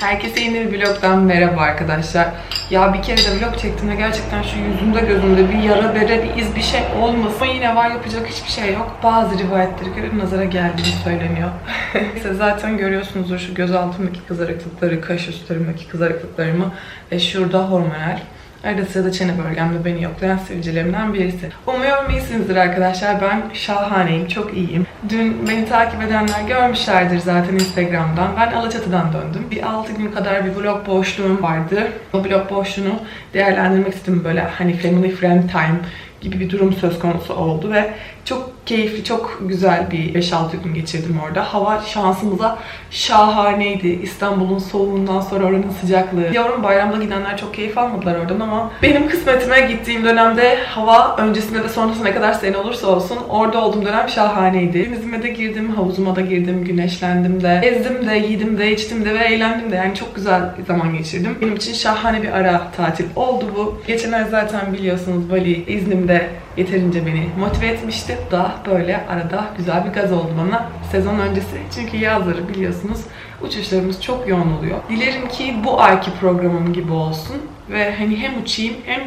Herkese yeni bir vlogdan merhaba arkadaşlar. Ya bir kere de vlog çektim ve gerçekten şu yüzümde gözümde bir yara bere bir iz bir şey olmasın. Yine var yapacak hiçbir şey yok. Bazı rivayetlere göre nazara geldiğini söyleniyor. Size zaten görüyorsunuzdur şu göz altımdaki kızarıklıkları, kaş üstlerimdeki kızarıklıklarımı ve şurada hormonal. Arada sırada çene bölgemde beni yoklayan sivilcelerimden birisi. Umuyorum iyisinizdir arkadaşlar. Ben şahaneyim, çok iyiyim. Dün beni takip edenler görmüşlerdir zaten Instagram'dan. Ben Alaçatı'dan döndüm. Bir 6 gün kadar bir vlog boşluğum vardı. O vlog boşluğunu değerlendirmek istedim böyle hani family friend time gibi bir durum söz konusu oldu ve çok keyifli, çok güzel bir 5-6 gün geçirdim orada. Hava şansımıza şahaneydi. İstanbul'un soğuğundan sonra oranın sıcaklığı. Yavrum bayramda gidenler çok keyif almadılar oradan ama benim kısmetime gittiğim dönemde hava öncesinde de sonrasında ne kadar serin olursa olsun orada olduğum dönem şahaneydi. Denizime de girdim, havuzuma da girdim, güneşlendim de, gezdim de, yedim de, içtim de ve eğlendim de. Yani çok güzel zaman geçirdim. Benim için şahane bir ara tatil oldu bu. Geçen ay zaten biliyorsunuz Bali iznimde yeterince beni motive etmişti. Da böyle arada güzel bir gaz oldu bana sezon öncesi. Çünkü yazları biliyorsunuz uçuşlarımız çok yoğun oluyor. Dilerim ki bu ayki programım gibi olsun ve hani hem uçayım hem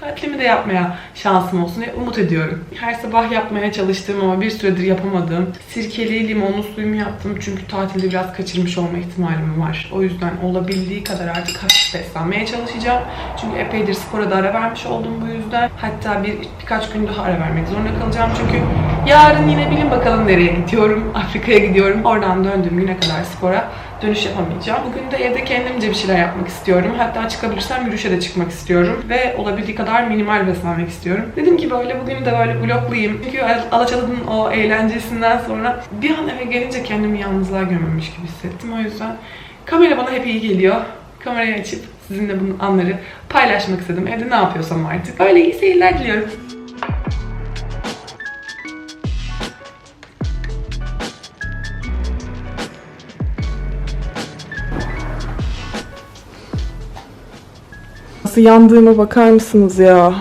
tatilimi de yapmaya şansım olsun diye umut ediyorum. Her sabah yapmaya çalıştığım ama bir süredir yapamadığım sirkeli limonlu suyumu yaptım. Çünkü tatilde biraz kaçırmış olma ihtimalim var. O yüzden olabildiği kadar artık hafif beslenmeye çalışacağım. Çünkü epeydir spora da ara vermiş oldum bu yüzden. Hatta bir birkaç gün daha ara vermek zorunda kalacağım. Çünkü yarın yine bilin bakalım nereye gidiyorum. Afrika'ya gidiyorum. Oradan döndüğüm güne kadar spora dönüş yapamayacağım. Bugün de evde kendimce bir şeyler yapmak istiyorum. Hatta çıkabilirsem yürüyüşe de çıkmak istiyorum. Ve olabildiği kadar minimal beslenmek istiyorum. Dedim ki böyle bugün de böyle vloglayayım. Çünkü Alaçatı'nın o eğlencesinden sonra bir an eve gelince kendimi yalnızlığa gömülmüş gibi hissettim. O yüzden kamera bana hep iyi geliyor. Kamerayı açıp sizinle bu anları paylaşmak istedim. Evde ne yapıyorsam artık. Öyle iyi seyirler diliyorum. Nasıl yandığıma bakar mısınız ya?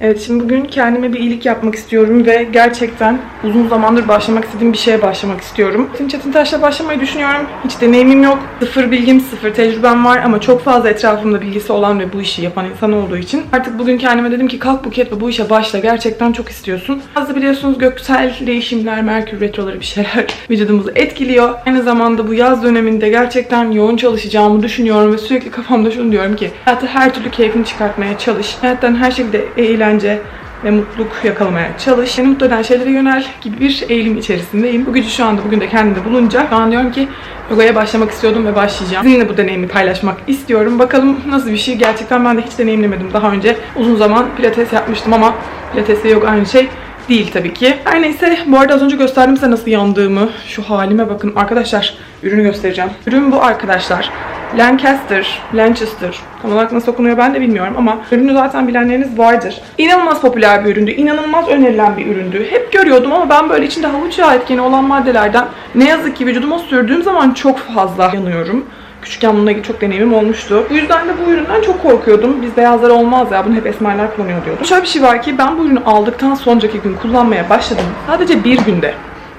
Evet şimdi bugün kendime bir iyilik yapmak istiyorum ve gerçekten uzun zamandır başlamak istediğim bir şeye başlamak istiyorum. Çetin Çetin Taş'la başlamayı düşünüyorum. Hiç deneyimim yok. Sıfır bilgim, sıfır tecrübem var ama çok fazla etrafımda bilgisi olan ve bu işi yapan insan olduğu için artık bugün kendime dedim ki kalk Buket ve bu işe başla. Gerçekten çok istiyorsun. Bazı biliyorsunuz göksel değişimler, Merkür retroları bir şeyler vücudumuzu etkiliyor. Aynı zamanda bu yaz döneminde gerçekten yoğun çalışacağımı düşünüyorum ve sürekli kafamda şunu diyorum ki hayatı her türlü keyfini çıkartmaya çalış. Hayattan her şekilde eğlence ve mutluluk yakalamaya çalış. Seni mutlu eden şeylere yönel gibi bir eğilim içerisindeyim. Bu gücü şu anda bugün de kendimde bulunca şu an diyorum ki yogaya başlamak istiyordum ve başlayacağım. Sizinle bu deneyimi paylaşmak istiyorum. Bakalım nasıl bir şey. Gerçekten ben de hiç deneyimlemedim daha önce. Uzun zaman pilates yapmıştım ama pilatesle yoga aynı şey değil tabii ki. Her neyse bu arada az önce gösterdim size nasıl yandığımı. Şu halime bakın. Arkadaşlar ürünü göstereceğim. Ürün bu arkadaşlar. Lancaster, Lancaster. Tam olarak nasıl okunuyor ben de bilmiyorum ama ürünü zaten bilenleriniz vardır. İnanılmaz popüler bir üründü. İnanılmaz önerilen bir üründü. Hep görüyordum ama ben böyle içinde havuç yağı etkeni olan maddelerden ne yazık ki vücuduma sürdüğüm zaman çok fazla yanıyorum. Küçükken bununla ilgili çok deneyimim olmuştu. Bu yüzden de bu üründen çok korkuyordum. Biz beyazlar olmaz ya bunu hep esmerler kullanıyor diyordum. Şöyle bir şey var ki ben bu ürünü aldıktan sonraki gün kullanmaya başladım. Sadece bir günde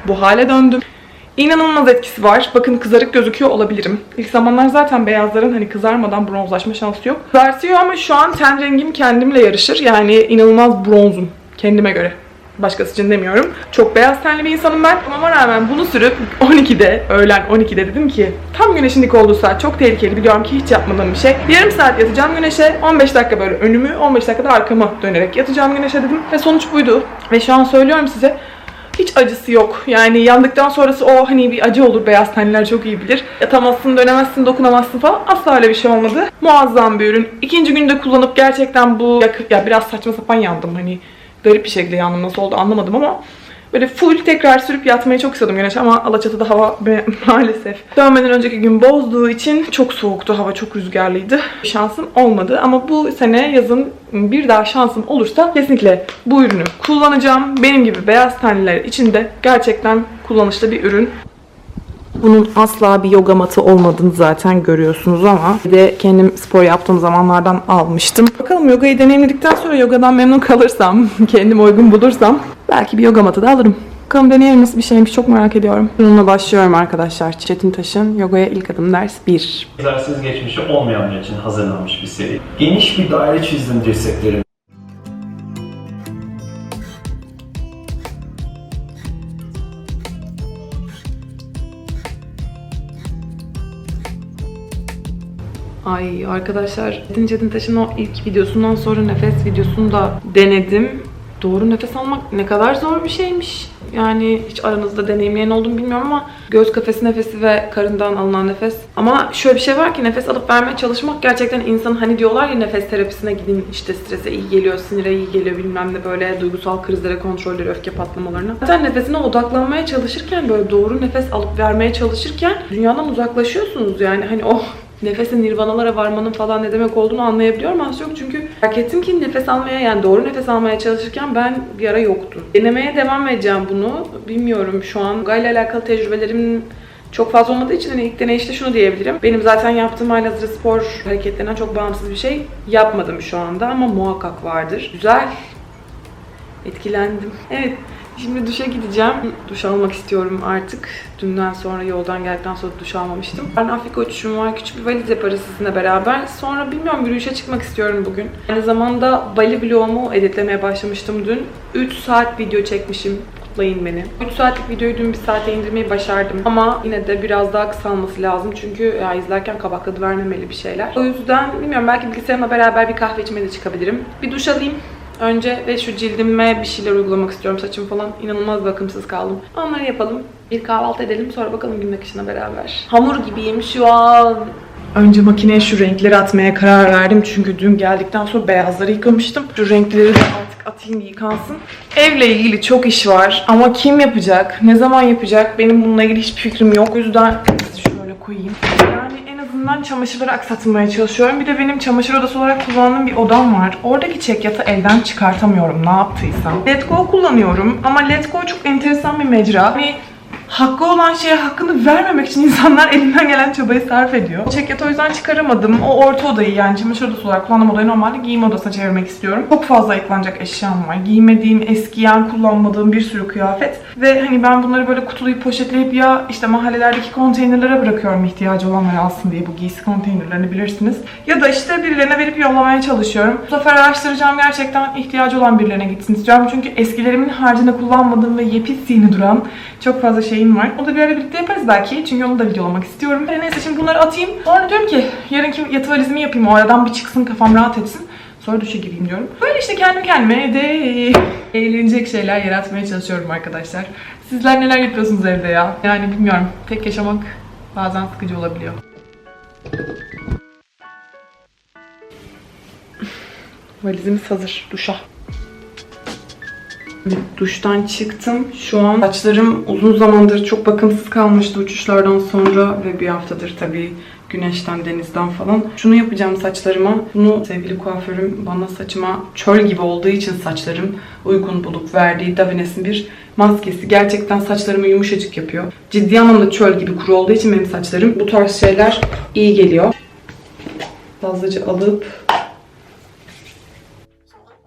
bu hale döndüm. İnanılmaz etkisi var. Bakın kızarık gözüküyor olabilirim. İlk zamanlar zaten beyazların hani kızarmadan bronzlaşma şansı yok. Kızartıyor ama şu an ten rengim kendimle yarışır. Yani inanılmaz bronzum kendime göre. Başkası için demiyorum. Çok beyaz tenli bir insanım ben. Ama rağmen bunu sürüp 12'de, öğlen 12'de dedim ki tam güneşin dik olduğu saat çok tehlikeli biliyorum ki hiç yapmadığım bir şey. Yarım saat yatacağım güneşe, 15 dakika böyle önümü, 15 dakika da arkamı dönerek yatacağım güneşe dedim. Ve sonuç buydu. Ve şu an söylüyorum size acısı yok. Yani yandıktan sonrası o hani bir acı olur. Beyaz tenliler çok iyi bilir. Yatamazsın, dönemezsin, dokunamazsın falan. Asla öyle bir şey olmadı. Muazzam bir ürün. İkinci günde kullanıp gerçekten bu ya, biraz saçma sapan yandım. Hani garip bir şekilde yandım. Nasıl oldu anlamadım ama Böyle full tekrar sürüp yatmayı çok istiyordum güneş ama Alaçatı'da hava maalesef dönmeden önceki gün bozduğu için çok soğuktu. Hava çok rüzgarlıydı. Şansım olmadı ama bu sene yazın bir daha şansım olursa kesinlikle bu ürünü kullanacağım. Benim gibi beyaz tenliler için de gerçekten kullanışlı bir ürün. Bunun asla bir yoga matı olmadığını zaten görüyorsunuz ama bir de kendim spor yaptığım zamanlardan almıştım. Bakalım yogayı deneyimledikten sonra yogadan memnun kalırsam, kendim uygun bulursam belki bir yoga matı da alırım. Bakalım deneyelim nasıl bir şeymiş çok merak ediyorum. Bununla başlıyorum arkadaşlar. Çetin Taş'ın Yogaya ilk adım ders 1. Egzersiz geçmişi olmayanlar için hazırlanmış bir seri. Geniş bir daire çizdim dirseklerim. Ay arkadaşlar Çetin Çetin Taş'ın o ilk videosundan sonra nefes videosunu da denedim. Doğru nefes almak ne kadar zor bir şeymiş. Yani hiç aranızda deneyimleyen oldu mu bilmiyorum ama göz kafesi nefesi ve karından alınan nefes. Ama şöyle bir şey var ki nefes alıp vermeye çalışmak gerçekten insan hani diyorlar ya nefes terapisine gidin işte strese iyi geliyor, sinire iyi geliyor bilmem ne böyle duygusal krizlere, kontrolleri, öfke patlamalarına. Zaten nefesine odaklanmaya çalışırken böyle doğru nefes alıp vermeye çalışırken dünyadan uzaklaşıyorsunuz yani hani o nefesin nirvanalara varmanın falan ne demek olduğunu anlayabiliyorum az çok çünkü fark ettim ki nefes almaya yani doğru nefes almaya çalışırken ben bir ara yoktum. Denemeye devam edeceğim bunu. Bilmiyorum şu an Gayla alakalı tecrübelerim çok fazla olmadığı için hani ilk deneyişte şunu diyebilirim. Benim zaten yaptığım halihazırda spor hareketlerinden çok bağımsız bir şey yapmadım şu anda ama muhakkak vardır. Güzel. Etkilendim. Evet. Şimdi duşa gideceğim. Duş almak istiyorum artık. Dünden sonra yoldan geldikten sonra duş almamıştım. Yarın Afrika uçuşum var. Küçük bir valiz yaparız sizinle beraber. Sonra bilmiyorum yürüyüşe çıkmak istiyorum bugün. Aynı zamanda Bali vlogumu editlemeye başlamıştım dün. 3 saat video çekmişim. Kutlayın beni. 3 saatlik videoyu dün bir saate indirmeyi başardım. Ama yine de biraz daha kısalması lazım. Çünkü ya izlerken kabak vermemeli bir şeyler. O yüzden bilmiyorum belki bilgisayarımla beraber bir kahve içmeye de çıkabilirim. Bir duş alayım. Önce ve şu cildime bir şeyler uygulamak istiyorum. Saçım falan inanılmaz bakımsız kaldım. Onları yapalım. Bir kahvaltı edelim sonra bakalım gün akışına beraber. Hamur gibiyim şu an. Önce makineye şu renkleri atmaya karar verdim. Çünkü dün geldikten sonra beyazları yıkamıştım. Şu renkleri de artık atayım yıkansın. Evle ilgili çok iş var. Ama kim yapacak? Ne zaman yapacak? Benim bununla ilgili hiçbir fikrim yok. O yüzden şöyle koyayım. Azından çamaşırları aksatmaya çalışıyorum. Bir de benim çamaşır odası olarak kullandığım bir odam var. Oradaki çekyatı elden çıkartamıyorum ne yaptıysam. Letgo kullanıyorum ama Letgo çok enteresan bir mecra. Hani hakkı olan şeye hakkını vermemek için insanlar elinden gelen çabayı sarf ediyor. Çekyatı o yüzden çıkaramadım. O orta odayı yani çamaşır odası olarak kullandığım odayı normalde giyim odasına çevirmek istiyorum. Çok fazla yıklanacak eşyam var. Giymediğim, eskiyen, kullanmadığım bir sürü kıyafet. Ve hani ben bunları böyle kutulayıp poşetleyip ya işte mahallelerdeki konteynerlere bırakıyorum ihtiyacı olanlar alsın diye bu giysi konteynerlerini bilirsiniz. Ya da işte birilerine verip yollamaya çalışıyorum. Bu sefer araştıracağım gerçekten ihtiyacı olan birilerine gitsin istiyorum. Çünkü eskilerimin harcına kullanmadığım ve yepis yeni duran çok fazla şeyim var. O da bir ara birlikte yaparız belki. Çünkü onu da videolamak istiyorum. Her neyse şimdi bunları atayım. Sonra diyorum ki yarınki yatı valizimi yapayım. O aradan bir çıksın kafam rahat etsin. Sonra duşa gireyim diyorum. Böyle işte kendi kendime evde eğlenecek şeyler yaratmaya çalışıyorum arkadaşlar. Sizler neler yapıyorsunuz evde ya? Yani bilmiyorum. Tek yaşamak bazen sıkıcı olabiliyor. Valizimiz hazır. Duşa. Duştan çıktım. Şu an saçlarım uzun zamandır çok bakımsız kalmıştı uçuşlardan sonra ve bir haftadır tabii güneşten, denizden falan. Şunu yapacağım saçlarıma. Bunu sevgili kuaförüm bana saçıma çöl gibi olduğu için saçlarım uygun bulup verdiği Davines'in bir maskesi. Gerçekten saçlarımı yumuşacık yapıyor. Ciddi anlamda çöl gibi kuru olduğu için benim saçlarım bu tarz şeyler iyi geliyor. Fazlaca alıp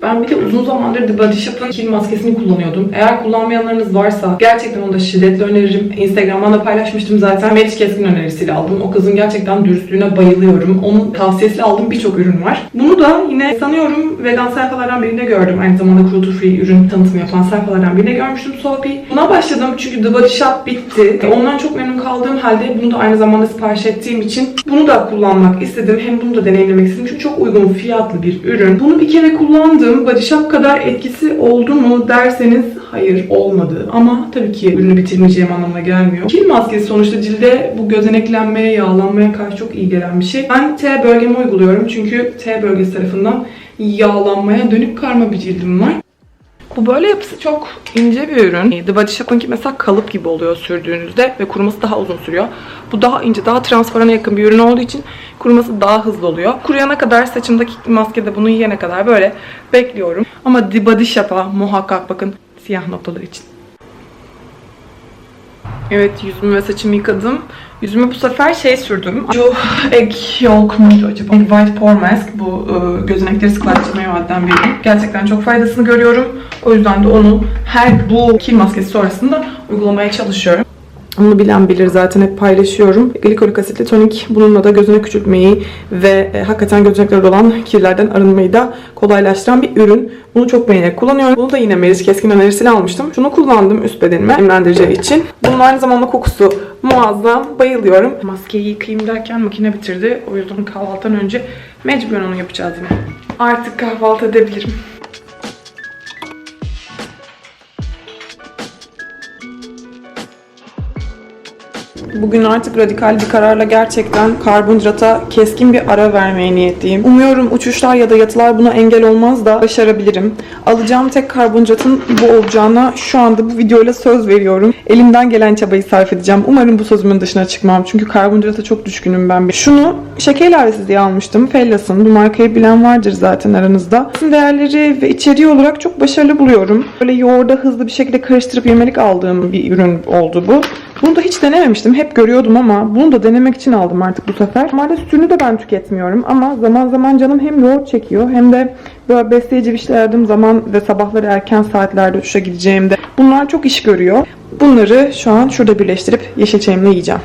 ben bir de uzun zamandır The Body Shop'ın kil maskesini kullanıyordum. Eğer kullanmayanlarınız varsa gerçekten onu da şiddetle öneririm. Instagram'dan da paylaşmıştım zaten. Meriç Keskin önerisiyle aldım. O kızın gerçekten dürüstlüğüne bayılıyorum. Onun tavsiyesiyle aldığım birçok ürün var. Bunu da yine sanıyorum vegan sayfalardan birinde gördüm. Aynı zamanda cruelty free ürün tanıtımı yapan sayfalardan birinde görmüştüm Sophie. Buna başladım çünkü The Body Shop bitti. Ondan çok memnun kaldığım halde bunu da aynı zamanda sipariş ettiğim için bunu da kullanmak istedim. Hem bunu da deneyimlemek istedim. Çünkü çok uygun fiyatlı bir ürün. Bunu bir kere kullandım. Body Shop kadar etkisi oldu mu derseniz hayır olmadı. Ama tabii ki ürünü bitirmeyeceğim anlamına gelmiyor. Kil maskesi sonuçta cilde bu gözeneklenmeye, yağlanmaya karşı çok iyi gelen bir şey. Ben T bölgemi uyguluyorum. Çünkü T bölgesi tarafından yağlanmaya dönük karma bir cildim var. Bu böyle yapısı çok ince bir ürün. The Body Shop'ınki mesela kalıp gibi oluyor sürdüğünüzde ve kuruması daha uzun sürüyor. Bu daha ince, daha transparana yakın bir ürün olduğu için kuruması daha hızlı oluyor. Kuruyana kadar saçımdaki maskede bunu yiyene kadar böyle bekliyorum. Ama The Body Shop'a muhakkak bakın siyah noktalar için. Evet yüzümü ve saçımı yıkadım. Yüzüme bu sefer şey sürdüm. Şu egg yolk muydu acaba? Egg white pore mask. Bu e, gözenekleri sıklaştırmaya vadeden biri. Gerçekten çok faydasını görüyorum. O yüzden de onu her bu kil maskesi sonrasında uygulamaya çalışıyorum. Bunu bilen bilir zaten hep paylaşıyorum. Glikolik asitli tonik bununla da gözüne küçültmeyi ve e, hakikaten gözeneklerde olan kirlerden arınmayı da kolaylaştıran bir ürün. Bunu çok beğenerek kullanıyorum. Bunu da yine Meris Keskin önerisiyle almıştım. Şunu kullandım üst bedenime nemlendireceği için. Bunun aynı zamanda kokusu muazzam. Bayılıyorum. Maskeyi yıkayayım derken makine bitirdi. O yüzden kahvaltıdan önce mecburen onu yapacağız yine. Artık kahvaltı edebilirim. Bugün artık radikal bir kararla gerçekten karbonhidrata keskin bir ara vermeye niyetliyim. Umuyorum uçuşlar ya da yatılar buna engel olmaz da başarabilirim. Alacağım tek karbonhidratın bu olacağına şu anda bu videoyla söz veriyorum. Elimden gelen çabayı sarf edeceğim. Umarım bu sözümün dışına çıkmam. Çünkü karbonhidrata çok düşkünüm ben. Şunu şeker ilavesi diye almıştım. Fellas'ın. Bu markayı bilen vardır zaten aranızda. Besin değerleri ve içeriği olarak çok başarılı buluyorum. Böyle yoğurda hızlı bir şekilde karıştırıp yemelik aldığım bir ürün oldu bu. Bunu da hiç denememiştim. Hep görüyordum ama bunu da denemek için aldım artık bu sefer. Normalde sütünü de ben tüketmiyorum ama zaman zaman canım hem yoğurt çekiyor hem de böyle besleyici bir şeyler aradığım zaman ve sabahları erken saatlerde uçuşa gideceğimde bunlar çok iş görüyor. Bunları şu an şurada birleştirip yeşil çayımla yiyeceğim.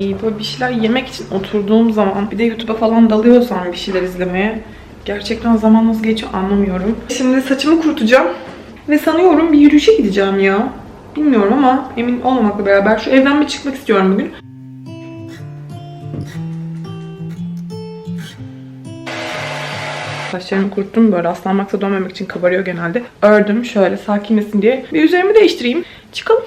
Böyle bir şeyler yemek için oturduğum zaman bir de YouTube'a falan dalıyorsam bir şeyler izlemeye gerçekten zaman nasıl geçiyor anlamıyorum. Şimdi saçımı kurutacağım ve sanıyorum bir yürüyüşe gideceğim ya. Bilmiyorum ama emin olmamakla beraber şu evden bir çıkmak istiyorum bugün. Saçlarımı kuruttum böyle aslanmaksa dönmemek için kabarıyor genelde. Ördüm şöyle sakinlesin diye. Bir üzerimi değiştireyim. Çıkalım.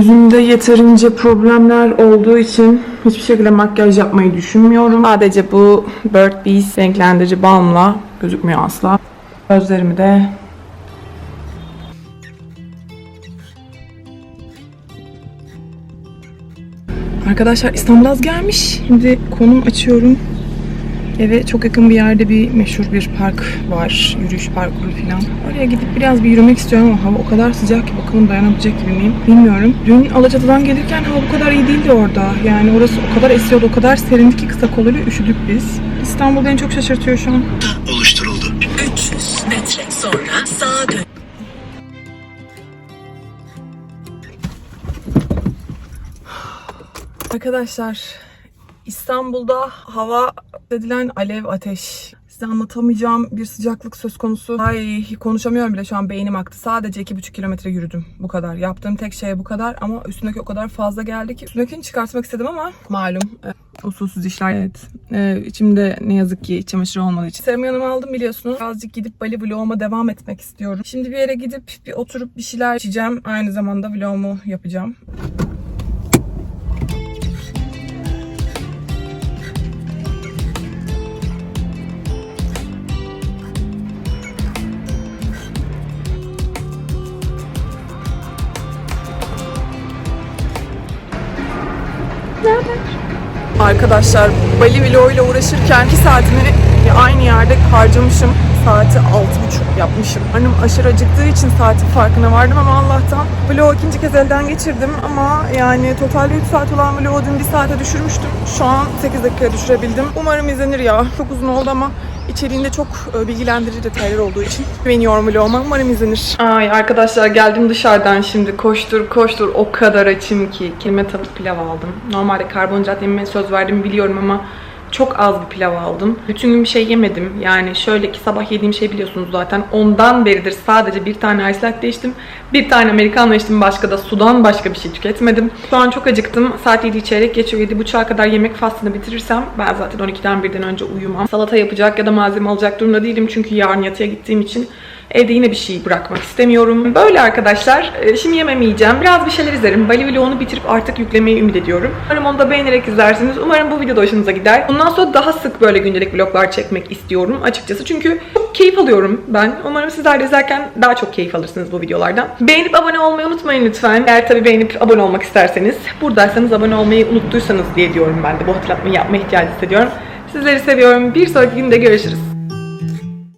Yüzümde yeterince problemler olduğu için hiçbir şekilde makyaj yapmayı düşünmüyorum. Sadece bu Bird Bees renklendirici balmla gözükmüyor asla. Gözlerimi de Arkadaşlar İstanbul gelmiş. Şimdi konum açıyorum. Eve çok yakın bir yerde bir meşhur bir park var. Yürüyüş parkuru falan. Oraya gidip biraz bir yürümek istiyorum ama hava o kadar sıcak ki bakalım dayanabilecek gibi miyim bilmiyorum. Dün Alaçatı'dan gelirken hava bu kadar iyi değildi orada. Yani orası o kadar esiyordu, o kadar serindi ki kısa koluyla üşüdük biz. İstanbul beni çok şaşırtıyor şu an. oluşturuldu. 300 metre sonra sağa dön. Arkadaşlar İstanbul'da hava edilen alev ateş. Size anlatamayacağım bir sıcaklık söz konusu. Ay konuşamıyorum bile şu an beynim aktı. Sadece 2,5 kilometre yürüdüm. Bu kadar. Yaptığım tek şey bu kadar ama üstündeki o kadar fazla geldi ki. Üstündekini çıkartmak istedim ama malum. e, usulsüz işler. Evet. E, içimde ne yazık ki iç çamaşırı olmadığı için. Serumu yanıma aldım biliyorsunuz. Birazcık gidip Bali vloguma devam etmek istiyorum. Şimdi bir yere gidip bir oturup bir şeyler içeceğim. Aynı zamanda vlogumu yapacağım. Arkadaşlar Bali vlog ile uğraşırken 2 saatimi aynı yerde harcamışım. Saati 6.30 yapmışım. Annem aşırı acıktığı için saatin farkına vardım ama Allah'tan vlogu ikinci kez elden geçirdim. Ama yani totalde 3 saat olan vlogu dün 1 saate düşürmüştüm. Şu an 8 dakikaya düşürebildim. Umarım izlenir ya. Çok uzun oldu ama içeriğinde çok e, bilgilendirici detaylar olduğu için güveniyorum vloguma. Umarım izlenir. Ay arkadaşlar geldim dışarıdan şimdi. Koştur koştur o kadar açım ki. Kelime tavuk pilav aldım. Normalde karbonhidrat yemeye söz verdim biliyorum ama çok az bir pilav aldım. Bütün gün bir şey yemedim. Yani şöyle ki sabah yediğim şey biliyorsunuz zaten. Ondan beridir sadece bir tane ice latte içtim. Bir tane americano içtim. Başka da sudan başka bir şey tüketmedim. Şu an çok acıktım. Saat 7 çeyrek geçiyor. 7.30'a kadar yemek faslını bitirirsem ben zaten 12'den birden önce uyumam. Salata yapacak ya da malzeme alacak durumda değilim. Çünkü yarın yatıya gittiğim için Evde yine bir şey bırakmak istemiyorum. Böyle arkadaşlar. E, Şimdi yemeğimi yiyeceğim. Biraz bir şeyler izlerim. Bali vlogunu bitirip artık yüklemeyi ümit ediyorum. Umarım onu da beğenerek izlersiniz. Umarım bu video da hoşunuza gider. Bundan sonra daha sık böyle gündelik vloglar çekmek istiyorum açıkçası. Çünkü çok keyif alıyorum ben. Umarım sizler de izlerken daha çok keyif alırsınız bu videolardan. Beğenip abone olmayı unutmayın lütfen. Eğer tabii beğenip abone olmak isterseniz. Buradaysanız abone olmayı unuttuysanız diye diyorum ben de. Bu hatırlatmayı yapma ihtiyacı hissediyorum. Sizleri seviyorum. Bir sonraki günde görüşürüz.